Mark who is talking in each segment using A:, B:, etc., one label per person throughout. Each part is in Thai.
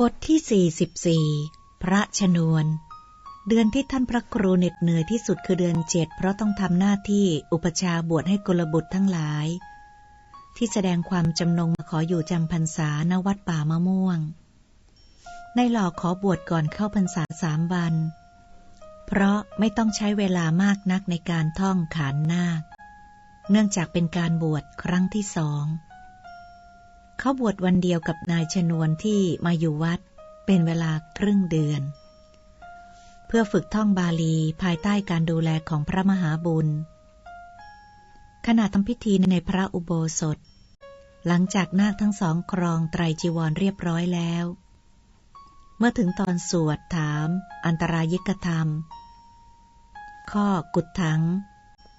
A: บทที่ 44 พระชนวน เดือนที่ท่านพระครูเหน็ดเหนื่อยที่สุดคือเดือนเจ็ดเพราะต้องทำหน้าที่อุปชาบวชให้กุลบุตรทั้งหลาย ที่แสดงความจำนงมาขออยู่จำพรรษาณวัดป่ามะม่วง ในหลอกขอบวชก่อนเข้าพรรษาสามวัน เพราะไม่ต้องใช้เวลามากนักในการท่องขานนาค เนื่องจากเป็นการบวชครั้งที่สอง เขาบวชวันเดียวกับนายชนวนที่มาอยู่วัด เป็นเวลาครึ่งเดือน เพื่อฝึกท่องบาลีภายใต้การดูแลของพระมหาบุญ ขณะทำพิธีในพระอุโบสถ หลังจากนาคทั้งสองครองไตรจีวรเรียบร้อยแล้ว เมื่อถึงตอนสวดถาม อันตรายิกธรรม ข้อกุดถัง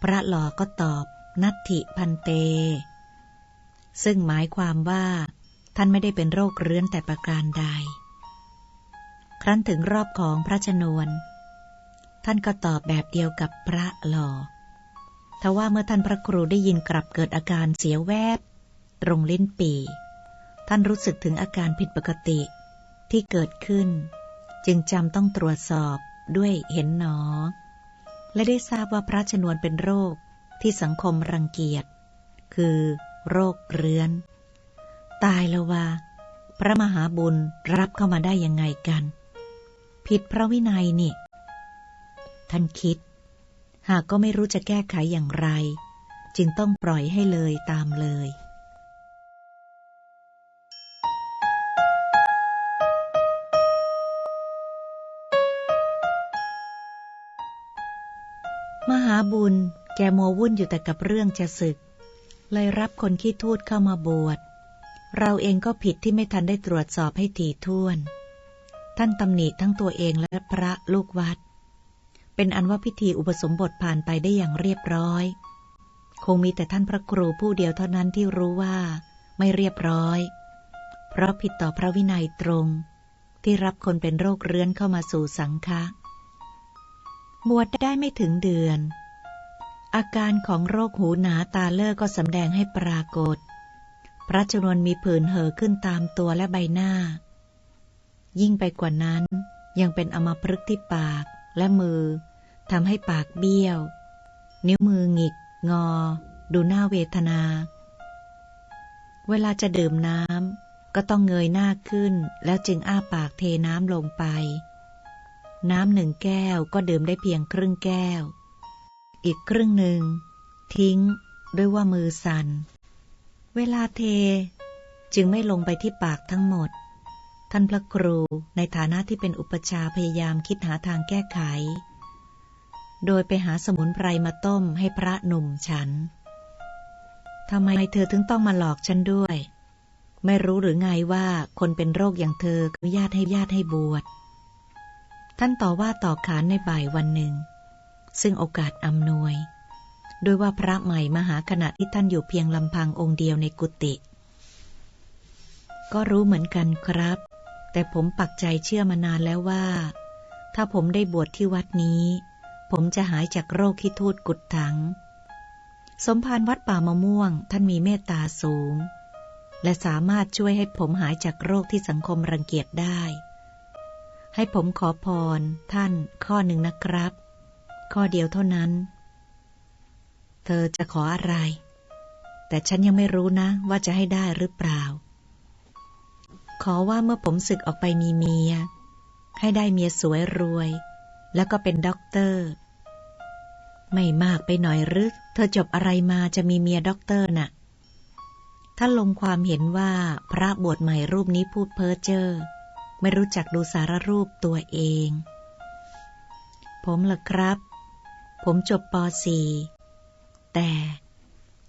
A: พระหล่อก็ตอบนัตถิพันเต ซึ่งหมายความว่า ท่านไม่ได้เป็นโรคเรื้อนแต่ประการใด ครั้นถึงรอบของพระชนวน ท่านก็ตอบแบบเดียวกับพระหล่อทว่าเมื่อท่านพระครูได้ยินกลับเกิดอาการเสียแวบ ตรงลิ้นปี ท่านรู้สึกถึงอาการผิดปกติที่เกิดขึ้น จึงจำต้องตรวจสอบด้วยเห็นหนอ และได้ทราบว่าพระชนวนเป็นโรคที่สังคมรังเกียจ คือ โรคเรื้อน ตายแล้วว่าพระมหาบุญรับเข้ามาได้ยังไงกัน ผิดพระวินัยนี่ ท่านคิด หากก็ไม่รู้จะแก้ไขอย่างไร จึงต้องปล่อยให้เลยตามเลยมหาบุญแกมัววุ่นอยู่แต่กับเรื่องจะศึก เลยรับคนขี้ทูดเข้ามาบวช เราเองก็ผิดที่ไม่ทันได้ตรวจสอบให้ถี่ถ้วน ท่านตำหนิทั้งตัวเองและพระลูกวัด เป็นอันว่าพิธีอุปสมบทผ่านไปได้อย่างเรียบร้อย คงมีแต่ท่านพระครูผู้เดียวเท่านั้นที่รู้ว่า ไม่เรียบร้อย เพราะผิดต่อพระวินัยตรง ที่รับคนเป็นโรคเรื้อนเข้ามาสู่สังฆะบวชได้ไม่ถึงเดือน อาการของโรคหูหนาตาเลิกก็สำแดงให้ปรากฏ พระชนวนมีผื่นเห่อขึ้นตามตัวและใบหน้า ยิ่งไปกว่านั้น ยังเป็นอมพฤกที่ปากและมือทำให้ปากเบี้ยว นิ้วมือหงิก งอ ดูหน้าเวทนา เวลาจะดื่มน้ำก็ต้องเงยหน้าขึ้น แล้วจึงอ้าปากเทน้ำลงไป น้ำหนึ่งแก้วก็ดื่มได้เพียงครึ่งแก้ว อีกครึ่งหนึ่ง ทิ้งด้วยว่ามือสัน่น เวลาเทจึงไม่ลงไปที่ปากทั้งหมด ท่านพระครูในฐานะที่เป็นอุปชาพยายามคิดหาทางแก้ไข โดยไปหาสมุนไพรมาต้มให้พระหนุ่มฉัน ทำไมเธอถึงต้องมาหลอกฉันด้วย ไม่รู้หรือไงว่าคนเป็นโรคอย่างเธอคือญาติให้ญาติให้บวช ท่านต่อว่าต่อขานในบ่ายวันหนึ่ง ซึ่งโอกาสอำนวยโดยว่าพระใหม่มาหาขณะที่ท่านอยู่เพียงลำพังองค์เดียวในกุฏิก็รู้เหมือนกันครับ แต่ผมปักใจเชื่อมานานแล้วว่า ถ้าผมได้บวชที่วัดนี้ ผมจะหายจากโรคขี้ทูดกุดถัง สมภารวัดป่ามะม่วง ท่านมีเมตตาสูง และสามารถช่วยให้ผมหายจากโรคที่สังคมรังเกียจได้ ให้ผมขอพรท่านข้อหนึ่งนะครับ ข้อเดียวเท่านั้น เธอจะขออะไร แต่ฉันยังไม่รู้นะว่าจะให้ได้หรือเปล่า ขอว่าเมื่อผมศึกออกไปมีเมีย ให้ได้เมียสวยรวย แล้วก็เป็นด็อกเตอร์ ไม่มากไปหน่อยหรือเธอจบอะไรมาจะมีเมียด็อกเตอร์น่ะท่านลงความเห็นว่าพระบวชใหม่รูปนี้พูดเพ้อเจ้อไม่รู้จักดูสารรูปตัวเอง ผมล่ะครับ ผมจบป .4 แต่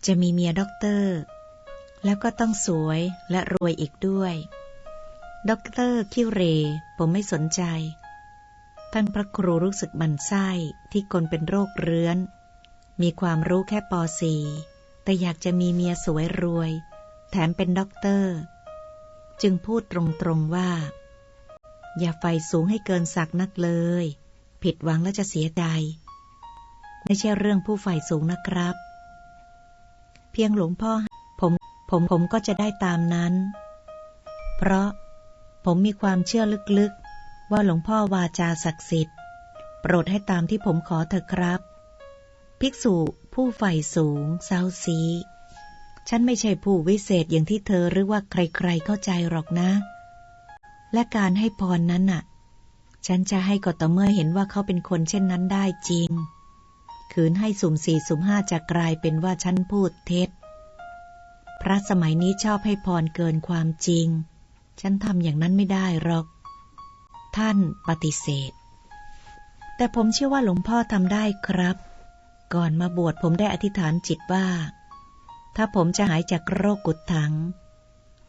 A: จะมีเมียด็อกเตอร์ แล้วก็ต้องสวยและรวยอีกด้วยด็อกเตอร์คิวเร ผมไม่สนใจ ท่านพระครูรู้สึกบันไส้ที่คนเป็นโรคเรื้อน มีความรู้แค่ป .4 แต่อยากจะมีเมียสวยรวย แถมเป็นด็อกเตอร์ จึงพูดตรงๆว่า อย่าไฟสูงให้เกินสักนักเลย ผิดหวังแล้วจะเสียใจ ไม่ใช่เรื่องผู้ใฝ่สูงนะครับ เพียงหลวงพ่อผมผมผมก็จะได้ตามนั้น เพราะผมมีความเชื่อลึกๆ ว่าหลวงพ่อวาจาศักดิ์สิทธิ์ โปรดให้ตามที่ผมขอเถอะครับ ภิกษุผู้ใฝ่สูงเซาซี ฉันไม่ใช่ผู้วิเศษอย่างที่เธอหรือว่าใครๆเข้าใจหรอกนะ และการให้พรนั้นน่ะ ฉันจะให้ก็ต่อเมื่อเห็นว่าเขาเป็นคนเช่นนั้นได้จริง ขืนให้สุ่มสี่สุ่มห้าจะกลายเป็นว่าฉันพูดเท็จ พระสมัยนี้ชอบให้พรเกินความจริง ฉันทำอย่างนั้นไม่ได้หรอก ท่านปฏิเสธ แต่ผมเชื่อว่าหลวงพ่อทำได้ครับ ก่อนมาบวชผมได้อธิษฐานจิตว่า ถ้าผมจะหายจากโรคกุดถัง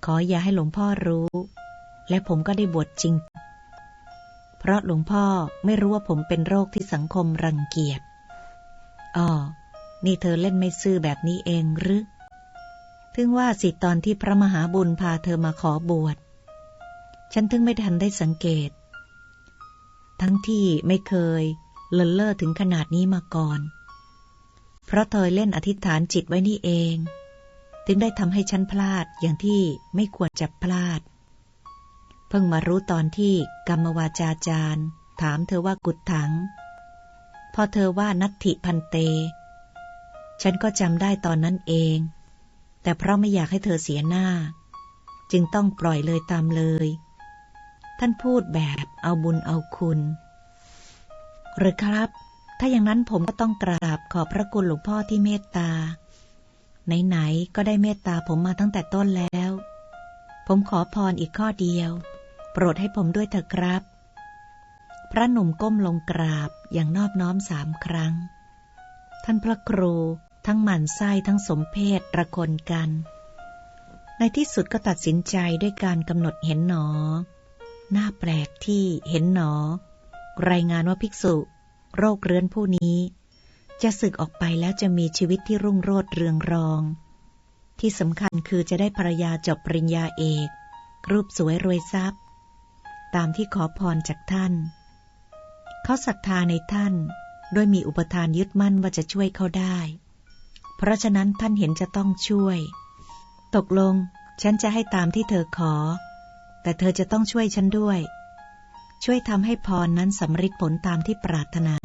A: ขออย่าให้หลวงพ่อรู้ และผมก็ได้บวชจริง เพราะหลวงพ่อไม่รู้ว่าผมเป็นโรคที่สังคมรังเกียจ อ๋อ นี่เธอเล่นไม่ซื่อแบบนี้เองหรือ ถึงว่าสิตอนที่พระมหาบุญพาเธอมาขอบวช ฉันถึงไม่ทันได้สังเกต ทั้งที่ไม่เคยเลินเล่อถึงขนาดนี้มาก่อน เพราะเธอเล่นอธิษฐานจิตไว้นี่เอง ถึงได้ทำให้ฉันพลาดอย่างที่ไม่ควรจะพลาด เพิ่งมารู้ตอนที่กรรมวาจาจารย์ ถามเธอว่ากุดถัง พอเธอว่านัตถิพันเต ฉันก็จำได้ตอนนั้นเอง แต่เพราะไม่อยากให้เธอเสียหน้า จึงต้องปล่อยเลยตามเลย ท่านพูดแบบเอาบุญเอาคุณ หรือครับ ถ้าอย่างนั้นผมก็ต้องกราบขอบพระคุณหลวงพ่อที่เมตตา ไหนๆ ก็ได้เมตตาผมมาตั้งแต่ต้นแล้ว ผมขอพรอีกข้อเดียว โปรดให้ผมด้วยเถอะครับ พระหนุ่มก้มลงกราบอย่างนอบน้อมสามครั้ง ท่านพระครูทั้งหมั่นไส้ทั้งสมเพศระคนกัน ในที่สุดก็ตัดสินใจด้วยการกำหนดเห็นหนอ หน้าแปลกที่เห็นหนอ รายงานว่าภิกษุ โรคเรื้อนผู้นี้ จะสึกออกไปแล้วจะมีชีวิตที่รุ่งโรจน์เรืองรอง ที่สำคัญคือจะได้ภรรยาจบปริญญาเอก รูปสวยรวยทรัพย์ ตามที่ขอพรจากท่าน เขาศรัทธาในท่านโดยมีอุปทานยึดมั่นว่าจะช่วยเขาได้ เพราะฉะนั้นท่านเห็นจะต้องช่วย ตกลง ฉันจะให้ตามที่เธอขอ แต่เธอจะต้องช่วยฉันด้วย ช่วยทำให้พรนั้นสำเร็จผลตามที่ปรารถนา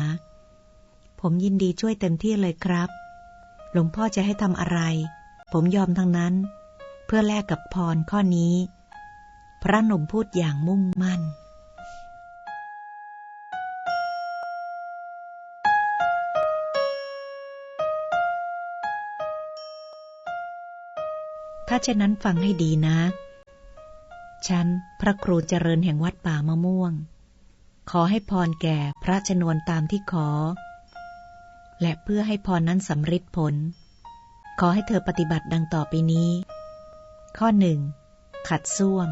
A: ผมยินดีช่วยเต็มที่เลยครับ หลวงพ่อจะให้ทำอะไร ผมยอมทั้งนั้น เพื่อแลกกับพรข้อนี้ พระหนุ่มพูดอย่างมุ่งมั่น ถ้าเช่นนั้นฟังให้ดีนะ ฉัน พระครูเจริญแห่งวัดป่ามะม่วง ขอให้พรแก่พระชนวนตามที่ขอ และเพื่อให้พรนั้นสำเร็จผล ขอให้เธอปฏิบัติดังต่อไปนี้ ข้อหนึ่งขัดส้วม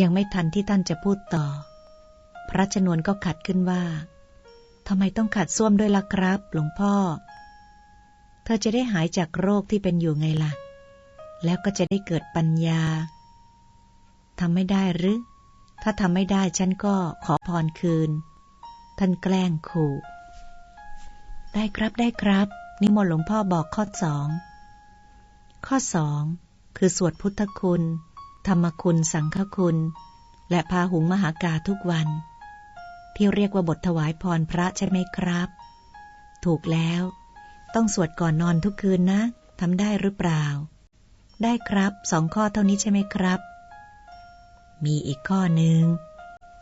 A: ยังไม่ทันที่ท่านจะพูดต่อ พระชนวนก็ขัดขึ้นว่าทำไมต้องขัดส้วมด้วยล่ะครับ หลวงพ่อ เธอจะได้หายจากโรคที่เป็นอยู่ไงล่ะ แล้วก็จะได้เกิดปัญญาทำไม่ได้หรือ ถ้าทำไม่ได้ฉันก็ขอพรคืน ท่านแกล้งขู่ได้ครับได้ครับ นิมนต์หลวงพ่อบอกข้อสองข้อสองคือสวดพุทธคุณ ธรรมคุณสังฆคุณ และพาหุงมหากาทุกวัน ที่เรียกว่าบทถวายพรพระใช่ไหมครับ ถูกแล้ว ต้องสวดก่อนนอนทุกคืนนะทำได้หรือเปล่า ได้ครับสองข้อเท่านี้ใช่ไหมครับ มีอีกข้อหนึ่ง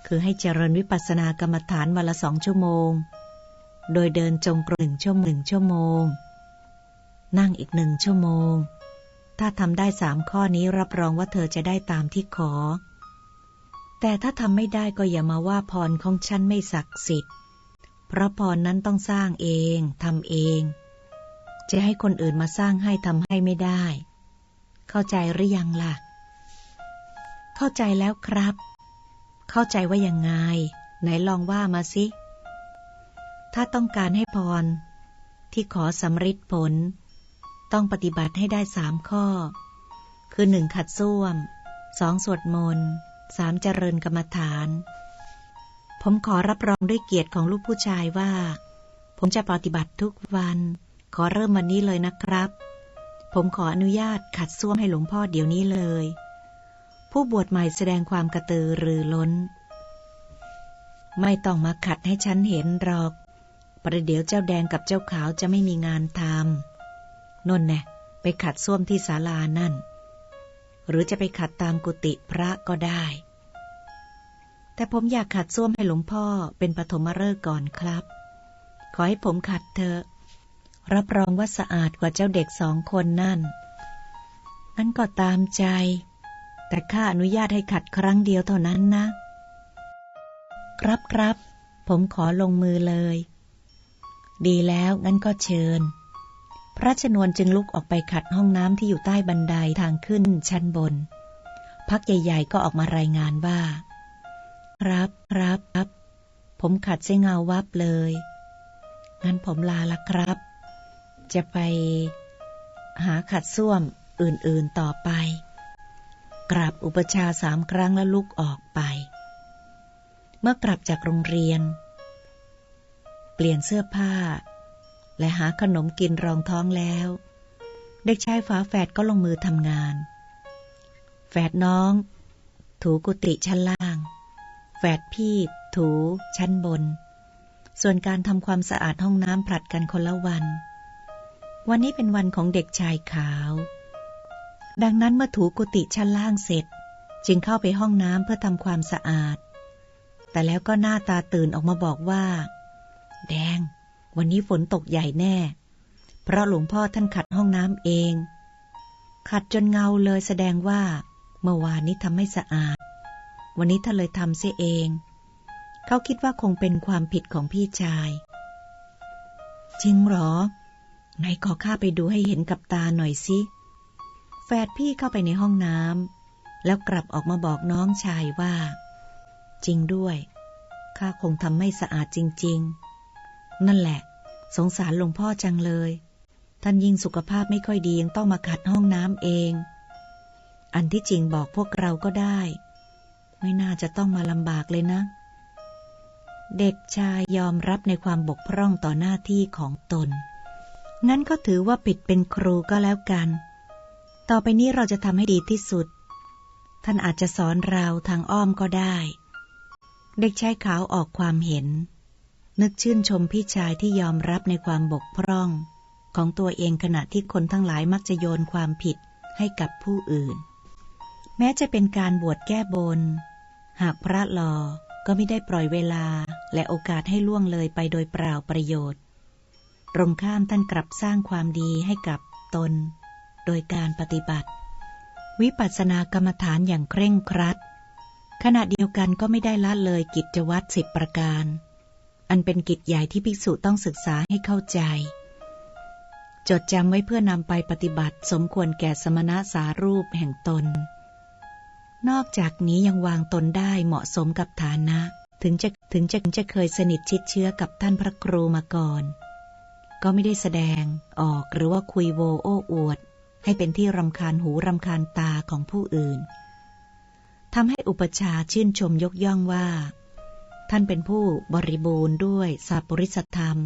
A: คือให้เจริญวิปัสสนากรรมฐานวันละสองชั่วโมง โดยเดินจงกรมหนึ่งชั่วโมงหนึ่งชั่วโมง นั่งอีกหนึ่งชั่วโมง ถ้าทำได้สามข้อนี้รับรองว่าเธอจะได้ตามที่ขอ แต่ถ้าทำไม่ได้ก็อย่ามาว่าพรของฉันไม่ศักดิ์สิทธิ์ เพราะพรนั้นต้องสร้างเองทำเอง จะให้คนอื่นมาสร้างให้ทำให้ไม่ได้ เข้าใจหรือยังล่ะ เข้าใจแล้วครับ เข้าใจว่ายังไง ไหนลองว่ามาสิ ถ้าต้องการให้พร ที่ขอสำริดผล ต้องปฏิบัติให้ได้สามข้อ คือหนึ่งขัดส้วม สองสวดมนต์สามเจริญกรรมฐาน ผมขอรับรองด้วยเกียรติของลูกผู้ชายว่า ผมจะปฏิบัติทุกวัน ขอเริ่มวันนี้เลยนะครับ ผมขออนุญาตขัดส้วมให้หลวงพ่อเดี๋ยวนี้เลย ผู้บวชใหม่แสดงความกระตือรือร้น ไม่ต้องมาขัดให้ฉันเห็นหรอก ประเดี๋ยวเจ้าแดงกับเจ้าขาวจะไม่มีงานทำนนแน่ไปขัดส้วมที่ศาลานั่น หรือจะไปขัดตามกุฏิพระก็ได้ แต่ผมอยากขัดส้วมให้หลวงพ่อเป็นปฐมฤกษ์ก่อนครับ ขอให้ผมขัดเถอะ รับรองว่าสะอาดกว่าเจ้าเด็กสองคนนั่นงั้นก็ตามใจ แต่ข้าอนุญาตให้ขัดครั้งเดียวเท่านั้นนะ ครับครับ ผมขอลงมือเลย ดีแล้วงั้นก็เชิญ พระชนวนจึงลุกออกไปขัดห้องน้ำที่อยู่ใต้บันไดทางขึ้นชั้นบน พักใหญ่ๆก็ออกมารายงานว่า ครับครับครับ ผมขัดเส้เงาวับเลย งั้นผมลาละครับ จะไปหาขัดส้วมอื่นๆต่อไป กราบอุปชาสามครั้งแล้วลุกออกไป เมื่อกลับจากโรงเรียน เปลี่ยนเสื้อผ้า และหาขนมกินรองท้องแล้ว เด็กชายฝาแฝดก็ลงมือทำงาน แฝดน้อง ถูกุฏิชั้นล่าง แฝดพี่ถูชั้นบน ส่วนการทำความสะอาดห้องน้ำผลัดกันคนละวัน วันนี้เป็นวันของเด็กชายขาว ดังนั้นเมื่อถูกุฏิชั้นล่างเสร็จ จึงเข้าไปห้องน้ำเพื่อทำความสะอาด แต่แล้วก็หน้าตาตื่นออกมาบอกว่า แดง วันนี้ฝนตกใหญ่แน่ เพราะหลวงพ่อท่านขัดห้องน้ำเอง ขัดจนเงาเลยแสดงว่า เมื่อวานนี้ทำไม่สะอาด วันนี้ท่านเลยทำเสียเอง เขาคิดว่าคงเป็นความผิดของพี่ชาย จริงหรอ ไหนขอข้าไปดูให้เห็นกับตาหน่อยสิแฟดพี่เข้าไปในห้องน้ำแล้วกลับออกมาบอกน้องชายว่า จริงด้วยข้าคงทำไม่สะอาดจริง ๆ นั่นแหละ สงสารหลวงพ่อจังเลย ท่านยิ่งสุขภาพไม่ค่อยดียังต้องมาขัดห้องน้ำเอง อันที่จริงบอกพวกเราก็ได้ ไม่น่าจะต้องมาลำบากเลยนะ เด็กชายยอมรับในความบกพร่องต่อหน้าที่ของตน งั้นก็ถือว่าปิดเป็นครูก็แล้วกัน ต่อไปนี้เราจะทำให้ดีที่สุด ท่านอาจจะสอนเราทางอ้อมก็ได้ เด็กชายขาวออกความเห็น นึกชื่นชมพี่ชายที่ยอมรับในความบกพร่อง ของตัวเองขณะที่คนทั้งหลายมักจะโยนความผิดให้กับผู้อื่น แม้จะเป็นการบวชแก้บน หากพระหลอก็ไม่ได้ปล่อยเวลาและโอกาสให้ล่วงเลยไปโดยเปล่าประโยชน์ ตรงข้ามท่านกลับสร้างความดีให้กับตน โดยการปฏิบัติ วิปัสสนากรรมฐานอย่างเคร่งครัด ขณะเดียวกันก็ไม่ได้ละเลยกิจวัตรสิบประการ อันเป็นกิจใหญ่ที่ภิกษุต้องศึกษาให้เข้าใจ จดจำไว้เพื่อนำไปปฏิบัติสมควรแก่สมณะสารูปแห่งตน นอกจากนี้ยังวางตนได้เหมาะสมกับฐานะ ถึงจะถึงจะจะเคยสนิทชิดเชื้อกับท่านพระครูมาก่อน ก็ไม่ได้แสดงออกหรือว่าคุยโวโอ้อวด ให้เป็นที่รำคาญหูรำคาญตาของผู้อื่นทำให้อุปชาชื่นชมยกย่องว่า ท่านเป็นผู้บริบูรณ์ด้วยสัพปริสธรรม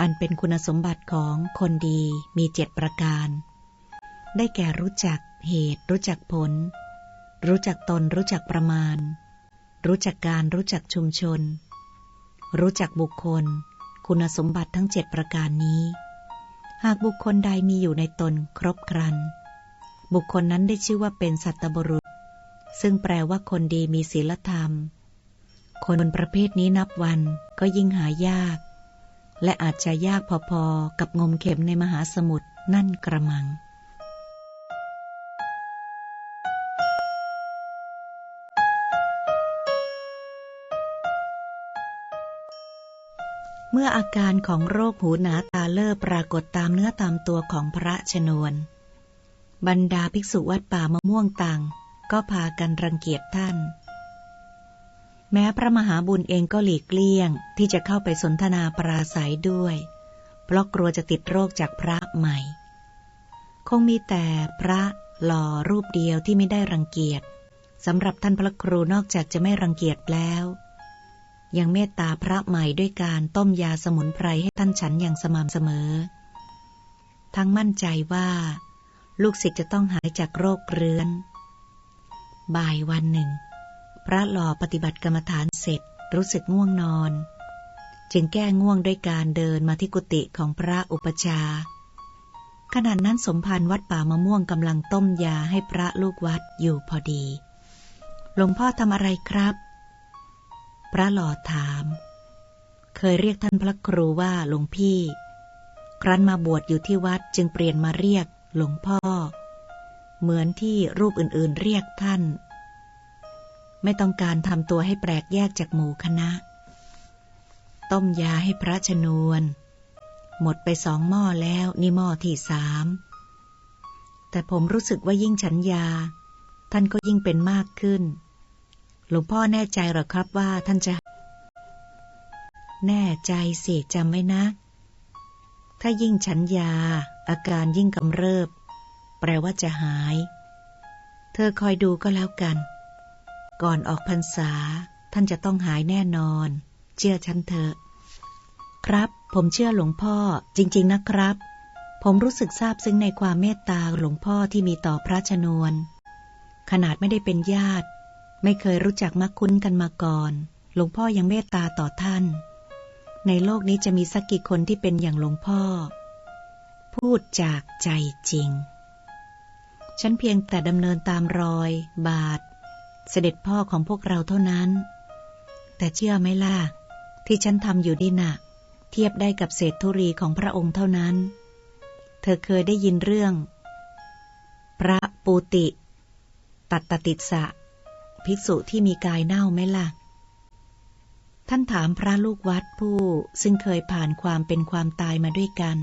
A: อันเป็นคุณสมบัติของคนดีมีเจ็ดประการ ได้แก่รู้จักเหตุ รู้จักผล รู้จักตนรู้จักประมาณ รู้จักการรู้จักชุมชน รู้จักบุคคล คุณสมบัติทั้งเจ็ดประการนี้ หากบุคคลใดมีอยู่ในตนครบครัน บุคคลนั้นได้ชื่อว่าเป็นสัตบุรุษ ซึ่งแปลว่าคนดีมีศีลธรรม คนประเภทนี้นับวันก็ยิ่งหายาก และอาจจะยากพอๆกับงมเข็มในมหาสมุทรนั่นกระมัง เมื่ออาการของโรคหูหนาตาเลิศปรากฏตามเนื้อตามตัวของพระชนวน บรรดาภิกษุวัดป่ามะม่วงตังก็พากันรังเกียจท่าน แม้พระมหาบุญเองก็หลีกเลี่ยงที่จะเข้าไปสนทนาปราศัยด้วย เพราะกลัวจะติดโรคจากพระใหม่ คงมีแต่พระหล่อรูปเดียวที่ไม่ได้รังเกียจสำหรับท่านพระครูนอกจากจะไม่รังเกียจแล้ว ยังเมตตาพระใหม่ด้วยการต้มยาสมุนไพรให้ท่านฉันอย่างสม่ำเสมอ ทั้งมั่นใจว่า ลูกศิษย์จะต้องหายจากโรคเรื้อน บ่ายวันหนึ่ง พระหล่อปฏิบัติกรรมฐานเสร็จรู้สึกง่วงนอน จึงแก้ง่วงด้วยการเดินมาที่กุฏิของพระอุปชาขณะนั้นสมภารวัดป่ามะม่วงกำลังต้มยาให้พระลูกวัดอยู่พอดี หลวงพ่อทำอะไรครับ พระหล่อถาม เคยเรียกท่านพระครูว่าหลวงพี่ ครั้นมาบวชอยู่ที่วัดจึงเปลี่ยนมาเรียกหลวงพ่อ เหมือนที่รูปอื่นๆเรียกท่าน ไม่ต้องการทำตัวให้แปลกแยกจากหมู่คณะ ต้มยาให้พระชนวน หมดไปสองหม้อแล้วนี่หม้อที่สามแต่ผมรู้สึกว่ายิ่งฉันยา ท่านก็ยิ่งเป็นมากขึ้น หลวงพ่อแน่ใจหรอครับว่าท่านจะ แน่ใจสิจำไว้นะ ถ้ายิ่งฉันยา อาการยิ่งกำเริบ แปลว่าจะหาย เธอคอยดูก็แล้วกัน ก่อนออกพรรษา ท่านจะต้องหายแน่นอน เชื่อฉันเถอะครับ ผมเชื่อหลวงพ่อจริง ๆ นะครับ ผมรู้สึกซาบซึ้งในความเมตตาหลวงพ่อที่มีต่อพระชนวน ขนาดไม่ได้เป็นญาติ ไม่เคยรู้จักมักคุ้นกันมาก่อน หลวงพ่อยังเมตตาต่อท่าน ในโลกนี้จะมีสักกี่คนที่เป็นอย่างหลวงพ่อ พูดจากใจจริง ฉันเพียงแต่ดำเนินตามรอย บาท เสด็จพ่อของพวกเราเท่านั้น แต่เชื่อไหมล่ะ ที่ฉันทำอยู่ดีนะ่ะ เทียบได้กับเศษธุรีของพระองค์เท่านั้น เธอเคยได้ยินเรื่อง พระปูติ ตัตติสะ ภิกษุที่มีกายเน่าไหมล่ะ ท่านถามพระลูกวัดผู้ซึ่งเคยผ่านความเป็นความตายมาด้วยกัน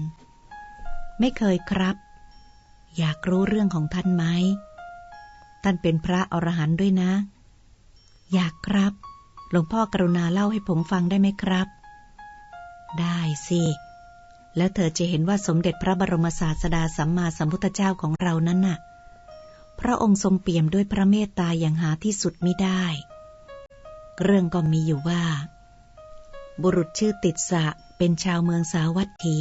A: ไม่เคยครับ อยากรู้เรื่องของท่านไหม ท่านเป็นพระอรหันต์ด้วยนะ อยากครับ หลวงพ่อกรุณาเล่าให้ผมฟังได้ไหมครับ ได้สิแล้วเธอจะเห็นว่าสมเด็จพระบรมศาสดาสัมมาสัมพุทธเจ้าของเรานั้นน่ะ พระองค์ทรงเปี่ยมด้วยพระเมตตาอย่างหาที่สุดไมิได้ เรื่องก็มีอยู่ว่า บุรุษชื่อติดสะเป็นชาวเมืองสาวัตถี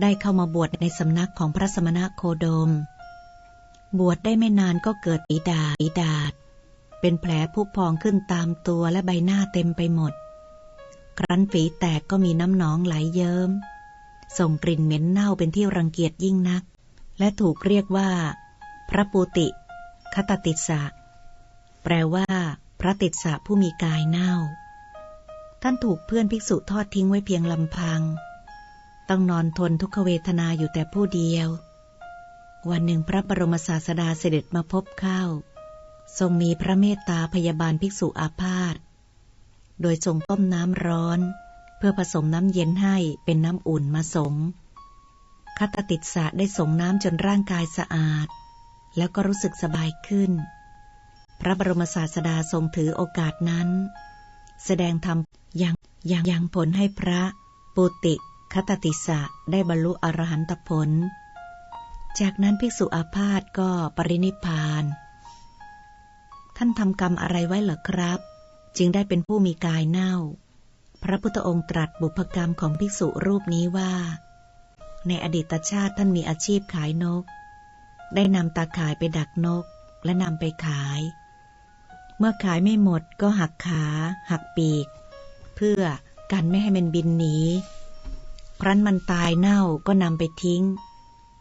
A: ได้เข้ามาบวชในสำนักของพระสมณะโคดม บวชได้ไม่นานก็เกิดปีดาปีดาดเป็นแผลผุพองขึ้นตามตัวและใบหน้าเต็มไปหมด ครั้นฝีแตกก็มีน้ำหนองไหลเยิ้ม ส่งกลิ่นเหม็นเน่าเป็นที่รังเกียจยิ่งนัก และถูกเรียกว่า พระปูติ คตติสะ แปลว่า พระติสะผู้มีกายเน่า ท่านถูกเพื่อนภิกษุทอดทิ้งไว้เพียงลำพัง ต้องนอนทนทุกขเวทนาอยู่แต่ผู้เดียว วันหนึ่งพระบรมศาสดาเสด็จมาพบเข้า ทรงมีพระเมตตาพยาบาลภิกษุอาพาธ โดยส่งต้มน้ำร้อน เพื่อผสมน้ำเย็นให้เป็นน้ำอุ่นมาสงคตติสะได้สงน้ำจนร่างกายสะอาด แล้วก็รู้สึกสบายขึ้น พระบรมศาสดาทรงถือโอกาสนั้น แสดงธรรมยังยังยังผลให้พระปุติคตติสะได้บรรลุอรหันตผล จากนั้นภิกษุอาพาธก็ปรินิพาน ท่านทำกรรมอะไรไว้เหรอครับ จึงได้เป็นผู้มีกายเน่า พระพุทธองค์ตรัสบุพกรรมของภิกษุรูปนี้ว่า ในอดีตชาติท่านมีอาชีพขายนก ได้นำตาข่ายไปดักนกและนำไปขาย เมื่อขายไม่หมดก็หักขา หักปีก เพื่อกันไม่ให้มันบินหนีครั้นมันตายเน่าก็นำไปทิ้ง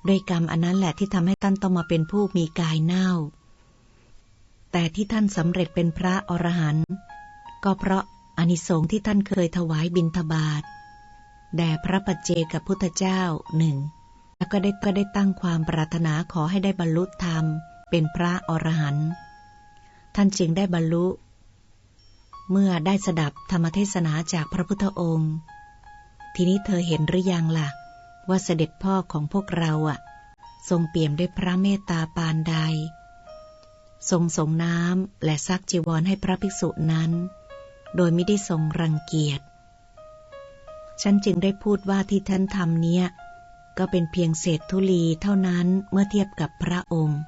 A: ด้วยกรรมอันนั้นแหละที่ทำให้ท่านต้องมาเป็นผู้มีกายเน่า แต่ที่ท่านสำเร็จเป็นพระอรหันต์ก็เพราะอนิสงส์ที่ท่านเคยถวายบิณฑบาตแด่พระปัจเจกับพุทธเจ้าหนึ่ง แล้วก็ได้ก็ได้ตั้งความปรารถนาขอให้ได้บรรลุธรรม เป็นพระอรหันต์ท่านจึงได้บรรลุ เมื่อได้สดับธรรมเทศนาจากพระพุทธองค์ ทีนี้เธอเห็นหรือยังล่ะ ว่าเสด็จพ่อของพวกเราอะทรงเปี่ยมด้วยพระเมตตาปานใด ทรงส่งน้ำและซักจีวรให้พระภิกษุนั้น โดยไม่ได้ทรงรังเกียจฉันจึงได้พูดว่าที่ท่านทำเนี้ย ก็เป็นเพียงเศษธุลีเท่านั้นเมื่อเทียบกับพระองค์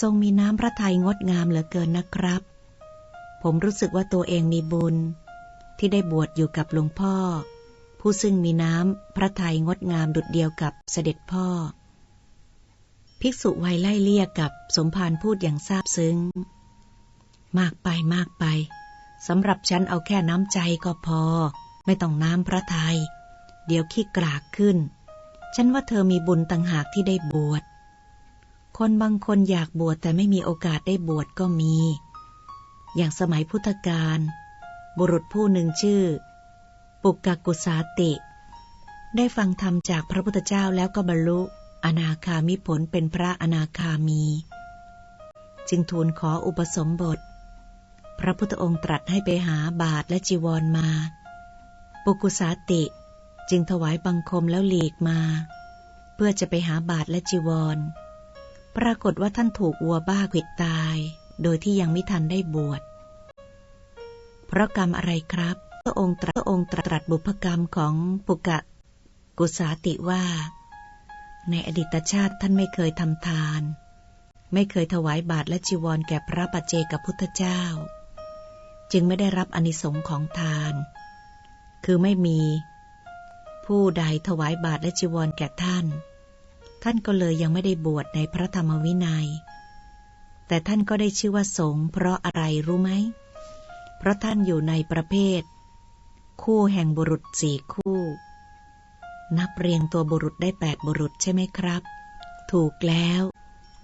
A: ทรงมีน้ำพระทัยงดงามเหลือเกินนะครับ ผมรู้สึกว่าตัวเองมีบุญ ที่ได้บวชอยู่กับหลวงพ่อ ผู้ซึ่งมีน้ำพระทัยงดงามดุดเดียวกับเสด็จพ่อ ภิกษุวัยไล่เลี่ยกับสมภารพูดอย่างซาบซึ้ง มากไปมากไปสำหรับฉันเอาแค่น้ำใจก็พอ ไม่ต้องน้ำพระทยัยเดี๋ยวขี้กรากขึ้น ฉันว่าเธอมีบุญต่างหากที่ได้บวช คนบางคนอยากบวชแต่ไม่มีโอกาสได้บวชก็มี อย่างสมัยพุทธกาล บุรุษผู้หนึ่งชื่อ ปุกกกุสาติ ได้ฟังธรรมจากพระพุทธเจ้าแล้วก็บรรลุอนาคามิผลเป็นพระอนาคามี จึงทูลขออุปสมบท พระพุทธองค์ตรัสให้ไปหาบาทและจีวรมา ปุกุสาติ จึงถวายบังคมแล้วหลีกมา เพื่อจะไปหาบาทและจีวร ปรากฏว่าท่านถูกวัวบ้าขิดตาย โดยที่ยังไม่ทันได้บวชเพราะกรรมอะไรครับพระองค์ตรัสองค์ตรัสบุพกรรมของปุกะกุสาติว่า ในอดีตชาติท่านไม่เคยทำทาน ไม่เคยถวายบาทและจีวรแก่พระปัจเจกพุทธเจ้า จึงไม่ได้รับอนิสงค์ของทาน คือไม่มี ผู้ใดถวายบาทและจีวรแก่ท่าน ท่านก็เลยยังไม่ได้บวชในพระธรรมวินัย แต่ท่านก็ได้ชื่อว่าสงฆ์เพราะอะไรรู้ไหม เพราะท่านอยู่ในประเภท คู่แห่งบุรุษสี่คู่ นับเรียงตัวบุรุษได้แปดบุรุษใช่ไหมครับ ถูกแล้ว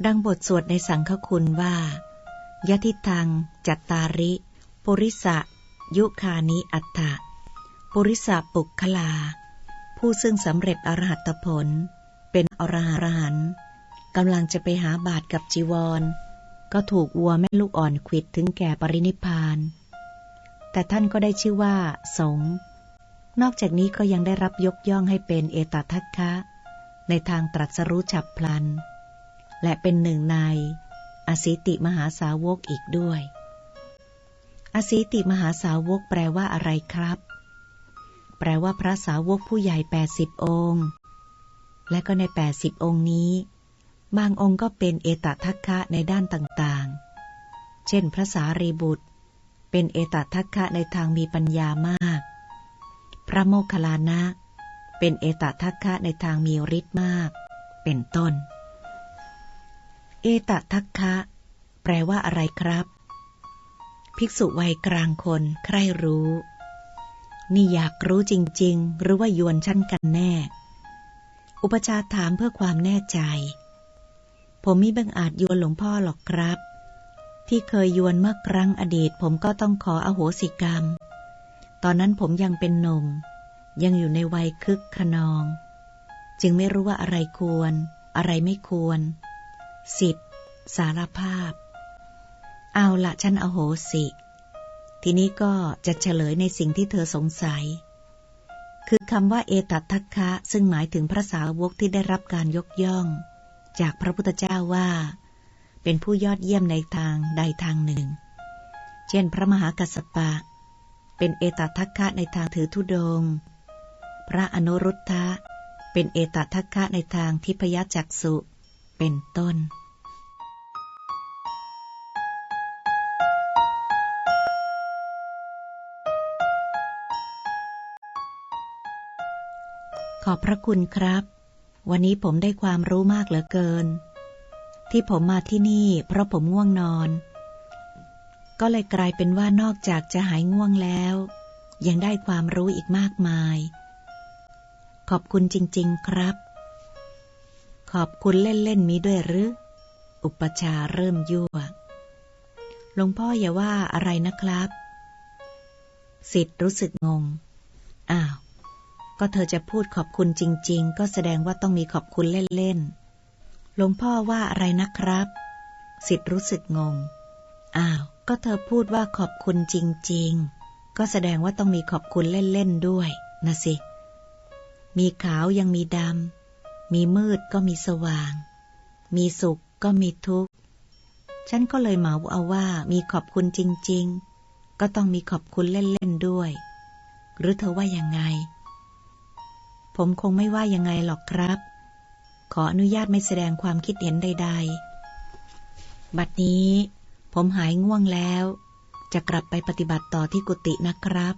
A: ดังบทสวดในสังฆคุณว่ายะทิทัง จัตตาริ ปุริสะ ยุคานิอัตถะ ปุริสะปุกคลา ผู้ซึ่งสำเร็จอรหัตผล เป็นอรหันต์กำลังจะไปหาบาทกับจีวร ก็ถูกวัวแม่ลูกอ่อนขิดถึงแก่ปรินิพาน แต่ท่านก็ได้ชื่อว่า สงนอกจากนี้ก็ยังได้รับยกย่องให้เป็นเอตทัคคะ ในทางตรัสรู้ฉับพลัน และเป็นหนึ่งในอสิติมหาสาวกอีกด้วย อสิติมหาสาวกแปลว่าอะไรครับ แปลว่าพระสาวกผู้ใหญ่แปดสิบองค์ และก็ในแปดสิบองค์นี้ บางองค์ก็เป็นเอตทัคคะในด้านต่างๆ เช่น พระสารีบุตร เป็นเอตทัคคะในทางมีปัญญามาก พระโมคคัลลานะ เป็นเอตทัคคะในทางมีฤทธิ์มาก เป็นต้น เอตทัคคะ แปลว่าอะไรครับ ภิกษุวัยกลางคนใครรู้ นี่อยากรู้จริง ๆ หรือว่ายวนชั้นกันแน่ อุปชาถามเพื่อความแน่ใจ ผมมิบังอาจยวนหลวงพ่อหรอกครับ ที่เคยยวนเมื่อครั้งอดีต ผมก็ต้องขออโหสิกรรม ตอนนั้นผมยังเป็นหนุ่ม ยังอยู่ในวัยคึกขนอง จึงไม่รู้ว่าอะไรควร อะไรไม่ควร สิทธิสารภาพ เอาละฉันอโหสิ ทีนี้ก็จะเฉลยในสิ่งที่เธอสงสัย คือคำว่าเอตัทัคคะ ซึ่งหมายถึงพระสาวกที่ได้รับการยกย่อง จากพระพุทธเจ้าว่า เป็นผู้ยอดเยี่ยมในทางใดทางหนึ่ง เช่น พระมหากัสสปะ เป็นเอตทัคคะในทางถือธุดง พระอนุรุทธะ เป็นเอตทัคคะในทางทิพยจักสุเป็นต้น อบพระคุณครับ วันนี้ผมได้ความรู้มากเหลือเกิน ที่ผมมาที่นี่เพราะผมง่วงนอน ก็เลยกลายเป็นว่านอกจากจะหายง่วงแล้ว ยังได้ความรู้อีกมากมาย ขอบคุณจริง ๆ ครับ ขอบคุณเล่น ๆ มีด้วยหรือ อุปชาเริ่มยั่วหลวงพ่ออย่าว่าอะไรนะครับ สิทธิ์รู้สึกงง อ้าว ก็เธอจะพูดขอบคุณจริง ๆ ก็แสดงว่าต้องมีขอบคุณเล่นๆ หลวงพ่อว่าอะไรนะครับ สิทธิ์รู้สึกงง อ้าว ก็เธอพูดว่าขอบคุณจริง ๆ ก็แสดงว่าต้องมีขอบคุณเล่นๆ ด้วยนะสิ มีขาวยังมีดำ มีมืดก็มีสว่าง มีสุขก็มีทุกข์ ฉันก็เลยเหมาเอาว่ามีขอบคุณจริง ๆ ก็ต้องมีขอบคุณเล่นๆ ด้วย หรือเธอว่ายังไง ผมคงไม่ว่ายังไงหรอกครับ ขออนุญาตไม่แสดงความคิดเห็นใด ๆ บัดนี้ ผมหายง่วงแล้ว จะกลับไปปฏิบัติต่อที่กุฏินะครับ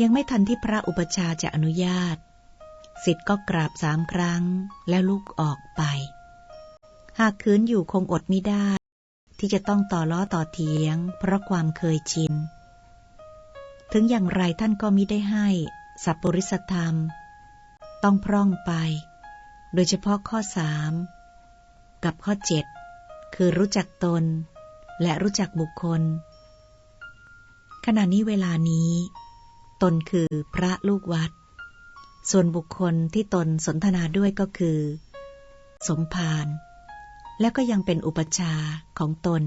A: ยังไม่ทันที่พระอุปชาจะอนุญาตสิทธ์ก็กราบสามครั้งแล้วลุกออกไป หากคืนอยู่คงอดไม่ได้ ที่จะต้องต่อล้อต่อเถียง เพราะความเคยชิน ถึงอย่างไรท่านก็มิได้ให้ สัพปริสธรรม ต้องพร่องไป โดยเฉพาะข้อสามกับข้อเจ็ดคือรู้จักตน และรู้จักบุคคล ขณะนี้เวลานี้ ตนคือพระลูกวัด ส่วนบุคคลที่ตนสนทนาด้วยก็คือ สมภารและก็ยังเป็นอุปชาของตน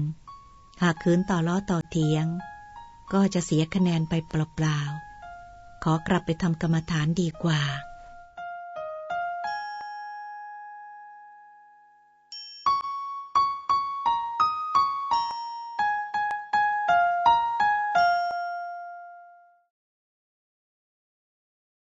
A: หากคืนต่อล้อต่อเถียง ก็จะเสียคะแนนไปเปล่าๆขอกลับไปทำกรรมฐานดีกว่า